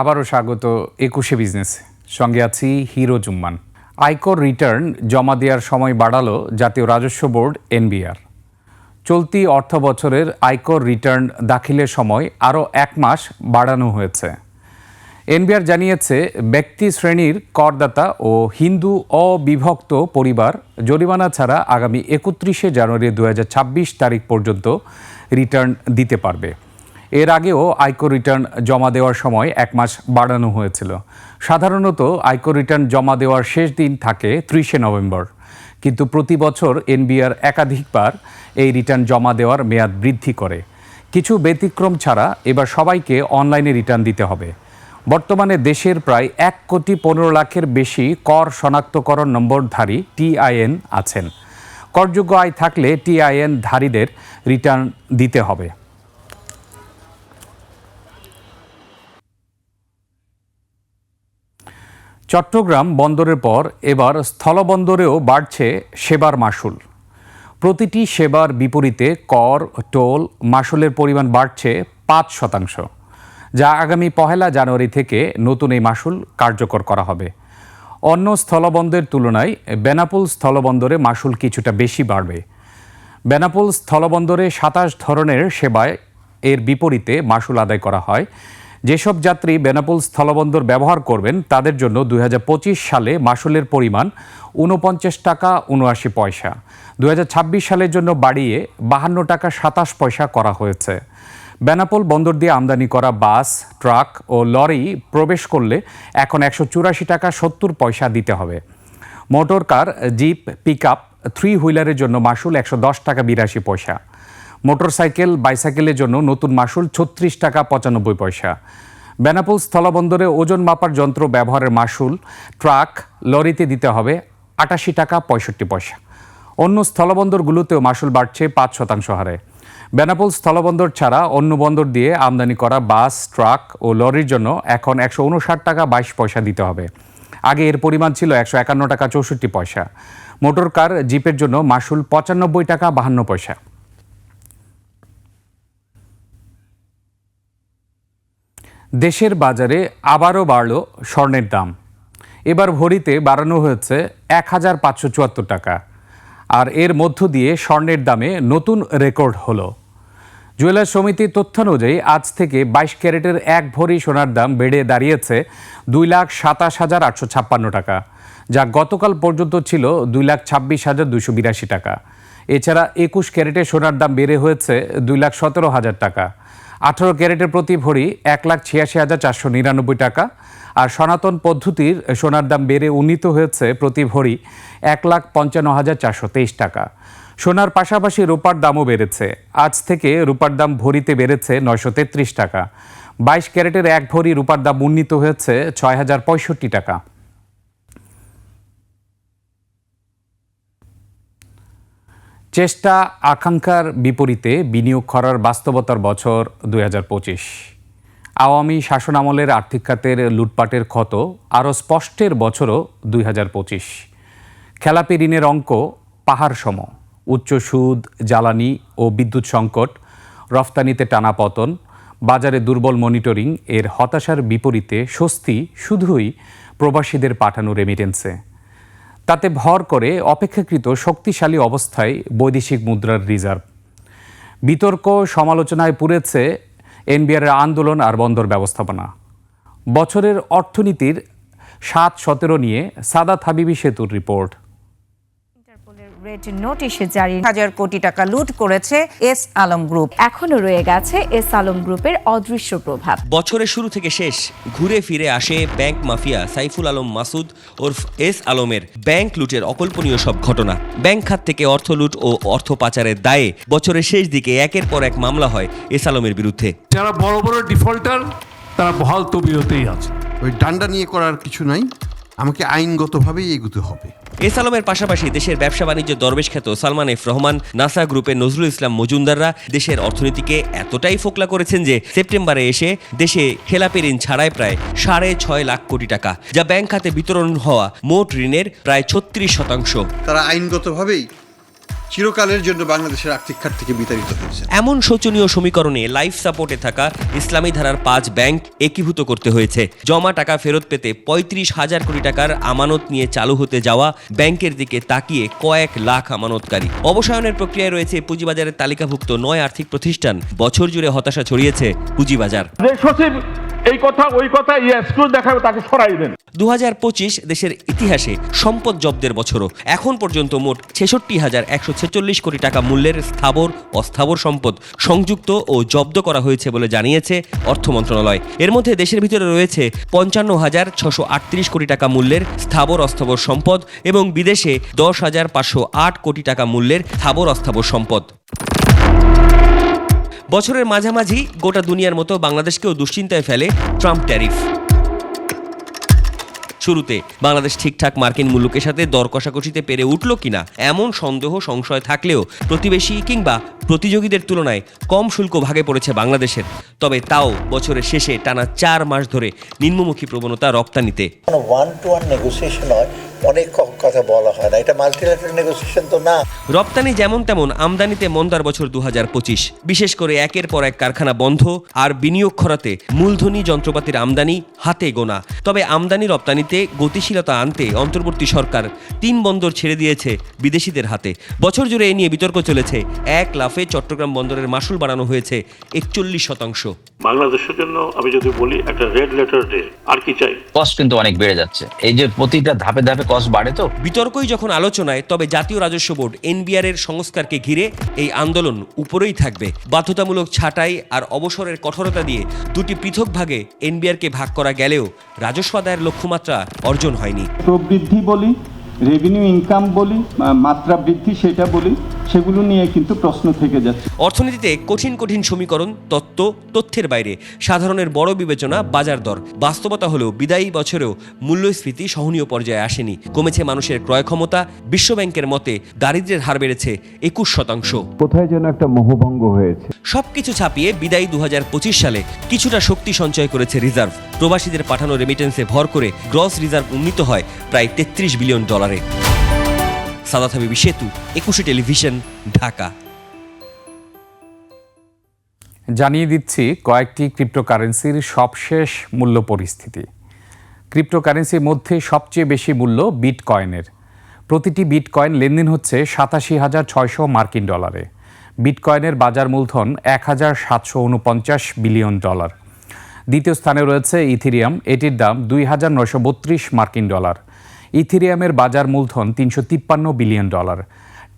আবারও স্বাগত একুশে বিজনেস। সঙ্গে আছি হিরো জুম্মান আয়কর রিটার্ন জমা দেওয়ার সময় বাড়ালো জাতীয় রাজস্ব বোর্ড এনবিআর। চলতি অর্থ বছরের আয়কর রিটার্ন দাখিলের সময় আরও এক মাস বাড়ানো হয়েছে। এনবিআর জানিয়েছে, ব্যক্তি শ্রেণির করদাতা ও হিন্দু অবিভক্ত পরিবার জরিমানা ছাড়া আগামী একত্রিশে জানুয়ারি দু হাজার ছাব্বিশ তারিখ পর্যন্ত রিটার্ন দিতে পারবে। এর আগেও আয়কর রিটার্ন জমা দেওয়ার সময় এক মাস বাড়ানো হয়েছিল। সাধারণত আয়কর রিটার্ন জমা দেওয়ার শেষ দিন থাকে ত্রিশে নভেম্বর। কিন্তু প্রতি বছর এনবিআর একাধিকবার এই রিটার্ন জমা দেওয়ার মেয়াদ বৃদ্ধি করে। কিছু ব্যতিক্রম ছাড়া এবার সবাইকে অনলাইনে রিটার্ন দিতে হবে। বর্তমানে দেশের প্রায় এক কোটি পনেরো লাখের বেশি কর শনাক্তকরণ নম্বরধারী টিআইএন আছেন। করযোগ্য আয় থাকলে টিআইএন ধারীদের রিটার্ন দিতে হবে। চট্টগ্রাম বন্দরের পর এবার স্থলবন্দরেও বাড়ছে সেবার মাসুল প্রতিটি সেবার বিপরীতে কর, টোল মাসুলের পরিমাণ বাড়ছে পাঁচ শতাংশ, যা আগামী পহেলা জানুয়ারি থেকে নতুন এই মাসুল কার্যকর করা হবে। অন্য স্থলবন্দরের তুলনায় বেনাপুল স্থলবন্দরে মাসুল কিছুটা বেশি বাড়বে। বেনাপোল স্থলবন্দরে সাতাশ ধরনের সেবায় এর বিপরীতে মাসুল আদায় করা হয়। যেসব যাত্রী বেনাপোল স্থলবন্দর ব্যবহার করবেন, তাদের জন্য দু হাজার পঁচিশ সালে মাসুলের পরিমাণ উনপঞ্চাশ টাকা উনআশি পয়সা। দু হাজার ছাব্বিশ সালের জন্য বাড়িয়ে বাহান্ন টাকা সাতাশ পয়সা করা হয়েছে। বেনাপোল বন্দর দিয়ে আমদানি করা বাস, ট্রাক ও লরি প্রবেশ করলে এখন একশো চুরাশি টাকা সত্তর পয়সা দিতে হবে। Motor car, jeep pickup three হুইলারের জন্য মাসুল একশো দশ টাকা বিরাশি পয়সা। মোটরসাইকেল, বাইসাইকেলের জন্য নতুন মাসুল ছত্রিশ টাকা পঁচানব্বই পয়সা। বেনাপোল স্থলবন্দরে ওজন মাপার যন্ত্র ব্যবহারের মাসুল ট্রাক, লরিতে দিতে হবে আটাশি টাকা পঁয়ষট্টি পয়সা। অন্য স্থলবন্দরগুলোতেও মাসুল বাড়ছে পাঁচ শতাংশ হারে। বেনাপোল স্থলবন্দর ছাড়া অন্য বন্দর দিয়ে আমদানি করা বাস, ট্রাক ও লরির জন্য এখন একশো উনষাট টাকা বাইশ পয়সা দিতে হবে। আগে এর পরিমাণ ছিল একশো একান্ন টাকা চৌষট্টি পয়সা। মোটর কার জিপের জন্য মাসুল পঁচানব্বই টাকা বাহান্ন পয়সা। দেশের বাজারে আবারও বাড়ল স্বর্ণের দাম। এবার ভরিতে বাড়ানো হয়েছে এক হাজার পাঁচশো চুয়াত্তর টাকা। আর এর মধ্য দিয়ে স্বর্ণের দামে নতুন রেকর্ড হলো। জুয়েলার সমিতির তথ্যানুযায়ী আজ থেকে বাইশ ক্যারেটের এক ভরি সোনার দাম বেড়ে দাঁড়িয়েছে দুই লাখ সাতাশ হাজার আটশো ছাপ্পান্ন টাকা, যা গতকাল পর্যন্ত ছিল দুই লাখ ছাব্বিশ হাজার দুশো বিরাশি টাকা। এছাড়া একুশ ক্যারেটের সোনার দাম বেড়ে হয়েছে দুই লাখ সতেরো হাজার টাকা। আঠারো ক্যারেটের প্রতি ভরি এক লাখ ছিয়াশি হাজার চারশো নিরানব্বই টাকা। আর সনাতন পদ্ধতির সোনার দাম বেড়ে উন্নীত হয়েছে প্রতি ভরি এক লাখ পঞ্চান্ন হাজার চারশো তেইশ টাকা। সোনার পাশাপাশি রূপার দামও বেড়েছে। আজ থেকে রূপার দাম ভরিতে বেড়েছে নয়শো তেত্রিশ টাকা। বাইশ ক্যারেটের এক ভরি রূপার দাম উন্নীত হয়েছে ছয় হাজার পঁয়ষট্টি টাকা। চেষ্টা আকাঙ্ক্ষার বিপরীতে বিনিয়োগ করার বাস্তবতার বছর দুই হাজার পঁচিশ। আওয়ামী শাসনামলের আর্থিক খাতের লুটপাটের ক্ষত আরও স্পষ্টের বছরও দুই হাজার পঁচিশ। খেলাপি ঋণের অঙ্ক পাহাড় সম। উচ্চ সুদ, জ্বালানি ও বিদ্যুৎ সংকট, রফতানিতে টানা পতন, বাজারে দুর্বল মনিটরিং এর হতাশার বিপরীতে স্বস্তি শুধুই প্রবাসীদের পাঠানো রেমিটেন্সে তাতে ভর করে অপেক্ষাকৃত শক্তিশালী অবস্থায় বৈদেশিক মুদ্রার রিজার্ভ। বিতর্ক সমালোচনায় পুড়েছে এনবিআর আন্দোলন আর বন্দর ব্যবস্থাপনা। বছরের অর্থনীতির সাত সতেরো নিয়ে সাদা হাবিবি সেতুর রিপোর্ট। রেড নোটিশে জারি। হাজার কোটি টাকা লুট করেছে এস আলম গ্রুপ। এখনও রয়ে গেছে এস আলম গ্রুপের অদৃশ্য প্রভাব। বছরের শুরু থেকে শেষ ঘুরে ফিরে আসে ব্যাংক মাফিয়া সাইফুল আলম মাসুদ ওরফ এস আলমের ব্যাংক লুটের অকল্পনীয় সব ঘটনা। ব্যাংক খাত থেকে অর্থ লুট ও অর্থ পাচারের দায়ে বছরের শেষ দিকে একের পর এক মামলা হয় এস আলমের বিরুদ্ধে। যারা বড় বড় ডিফল্টার তারা বহাল তবিয়তেই আছে। ওই ডান্ডা নিয়ে করার কিছু নাই। আমাকে আইনগতভাবেই এগুতে হবে। এস আলমের পাশাপাশি দেশের ব্যবসা বাণিজ্য দরবেশ খ্যাত সালমান এফ রহমান নাসা গ্রুপের নজরুল ইসলাম মজুমদাররা দেশের অর্থনীতিকে এতটাই ফোকলা করেছেন যে সেপ্টেম্বরে এসে দেশে খেলাপি ঋণ ছাড়ায় প্রায় সাড়ে ছয় লাখ কোটি টাকা যা ব্যাংক খাতে বিতরণ হওয়া মোট ঋণের প্রায় ছত্রিশ শতাংশ। তারা আইনগতভাবেই চিরকালের জন্য বাংলাদেশের আর্থিক খাত থেকে বিতাড়িত হয়েছে। এমন শোচনীয় সমীকরণে লাইফ সাপোর্টে থাকা ইসলামী ধারার পাঁচ ব্যাংক একীভূত করতে হয়েছে। জমা টাকা ফেরত পেতে পঁয়ত্রিশ হাজার কোটি টাকার আমানত নিয়ে চালু হতে যাওয়া ব্যাংকের দিকে তাকিয়ে কয়েক লাখ আমানতকারী। অবসায়নের প্রক্রিয়ায় রয়েছে পুঁজিবাজারের তালিকাভুক্ত নয় আর্থিক প্রতিষ্ঠান। বছর জুড়ে হতাশা ছড়িয়েছে পুঁজিবাজার। সচিব এই কথা, ওই কথা ইয়ে এক্সক্লুড দেখাবে, তাকে সরাই দেন। দু হাজার পঁচিশ দেশের ইতিহাসে সম্পদ জব্দের বছরও। এখন পর্যন্ত মোট ছেষট্টি হাজার একশো ছেচল্লিশ কোটি টাকা মূল্যের স্থাবর, অস্থাবর সম্পদ সংযুক্ত ও জব্দ করা হয়েছে বলে জানিয়েছে অর্থ মন্ত্রণালয়। এর মধ্যে দেশের ভিতরে রয়েছে পঞ্চান্ন হাজার ছশো আটত্রিশ কোটি টাকা মূল্যের স্থাবর, অস্থাবর সম্পদ এবং বিদেশে দশ হাজার পাঁচশো আট কোটি টাকা মূল্যের স্থাবর, অস্থাবর সম্পদ। বছরের মাঝামাঝি গোটা দুনিয়ার মতো বাংলাদেশকেও দুশ্চিন্তায় ফেলে ট্রাম্প ট্যারিফ। শুরুতে, বাংলাদেশ ঠিকঠাক মার্কিন মুলুকের সাথে দর কষাকষিতে পেরে উঠল কিনা এমন সন্দেহ, সংশয় থাকলেও প্রতিবেশী কিংবা প্রতিযোগীদের তুলনায় কম শুল্ক ভাগে পড়েছে বাংলাদেশের। তবে তাও বছরের শেষে টানা চার মাস ধরে নিম্নমুখী প্রবণতা রপ্তানিতে। অনেক কথা বলা হয় না। এটা মাল্টিল্যাটারাল নেগোসিয়েশন তো না। রপ্তানি যেমন তেমন আমদানিতে মন্দার বছর দু বিশেষ করে একের পর এক কারখানা বন্ধ আর বিনিয়োগ খরাতে মূলধনী যন্ত্রপাতির আমদানি হাতে গোনা। তবে আমদানি রপ্তানিতে গতিশীলতা আনতে অন্তর্বর্তী সরকার তিন বন্দর ছেড়ে দিয়েছে বিদেশিদের হাতে। বছর জুড়ে এ নিয়ে বিতর্ক চলেছে। এক লাফে চট্টগ্রাম বন্দরের মাসুল বাড়ানো হয়েছে একচল্লিশ শতাংশ। বাংলাদেশের জন্য আমি যদি বলি একটা রেড লেটার ডে আর কি চাই? কস্ট কিন্তু অনেক বেড়ে যাচ্ছে। এই যে প্রতিটা ধাপে ধাপে কস্ট বাড়ে তো? বিতর্কই যখন আলোচনায় তবে জাতীয় রাজস্ব বোর্ড এনবিআর এর সংস্কারকে ঘিরে এই আন্দোলন উপরেই থাকবে। বাধ্যতামূলক ছাঁটাই আর অবসরের কঠোরতা দিয়ে দুটি পৃথক ভাগে এনবিআরকে ভাগ করা গেলেও রাজস্ব আদায়ের লক্ষ্যমাত্রা অর্জন হয়নি। প্রবৃদ্ধি বলি রেভিনিউ ইনকাম বলি মাত্রা বৃদ্ধি সেটা বলি সেগুলো নিয়ে কিন্তু প্রশ্ন থেকে যাচ্ছে। অর্থনীতিতে কঠিন কঠিন সমীকরণ তত্ত্ব তথ্যের বাইরে সাধারণের বড় বিবেচনা বাজার দর। বাস্তবতা হলেও বিদায়ী বছরেও মূল্যস্ফীতি সহনীয় পর্যায়ে আসেনি। কমেছে মানুষের ক্রয় ক্ষমতা বিশ্বব্যাংকের মতে দারিদ্র্যের হার বেড়েছে একুশ শতাংশ। কোথায় যেন একটা মোহভঙ্গ হয়েছে। সবকিছু ছাপিয়ে বিদায়ী দু হাজার পঁচিশ সালে কিছুটা শক্তি সঞ্চয় করেছে রিজার্ভ। প্রবাসীদের পাঠানো রেমিটেন্সে ভর করে গ্রস রিজার্ভ উন্নীত হয় প্রায় তেত্রিশ বিলিয়ন ডলারে সাদাত হাবিবি সেতু, একুশে টেলিভিশন, ঢাকা। জানিয়ে দিচ্ছি কয়েকটি ক্রিপ্টোকারেন্সির সবশেষ মূল্য পরিস্থিতি। ক্রিপ্টোকারেন্সির মধ্যে সবচেয়ে বেশি মূল্য বিটকয়েনের। প্রতিটি বিটকয়েন লেনদেন হচ্ছে সাতাশি হাজার ছয়শো মার্কিন ডলারে। বিটকয়েনের বাজার মূলধন এক হাজার সাতশো উনপঞ্চাশ বিলিয়ন ডলার। দ্বিতীয় স্থানে রয়েছে ইথিরিয়াম, এটির দাম দুই হাজার নয়শো বত্রিশ মার্কিন ডলার। ইথিরিয়ামের বাজার মূলধন তিনশো তিপ্পান্ন বিলিয়ন ডলার।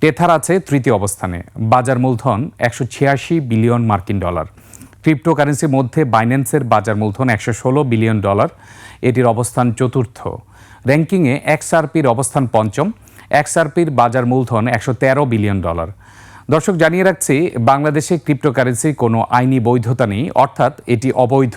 টেথার আছে তৃতীয় অবস্থানে। বাজার মূলধন একশো ছিয়াশি বিলিয়ন মার্কিন ডলার। ক্রিপ্টোকারেন্সির মধ্যে বাইন্যান্সের বাজার মূলধন একশো ষোলো বিলিয়ন ডলার। এটির অবস্থান চতুর্থ। র্যাঙ্কিংয়ে এক্সআরপির অবস্থান পঞ্চম। এক্সআরপির বাজার মূলধন একশো তেরো বিলিয়ন ডলার। দর্শক, জানিয়ে রাখছি, বাংলাদেশে ক্রিপ্টোকারেন্সির কোনো আইনি বৈধতা নেই, অর্থাৎ এটি অবৈধ।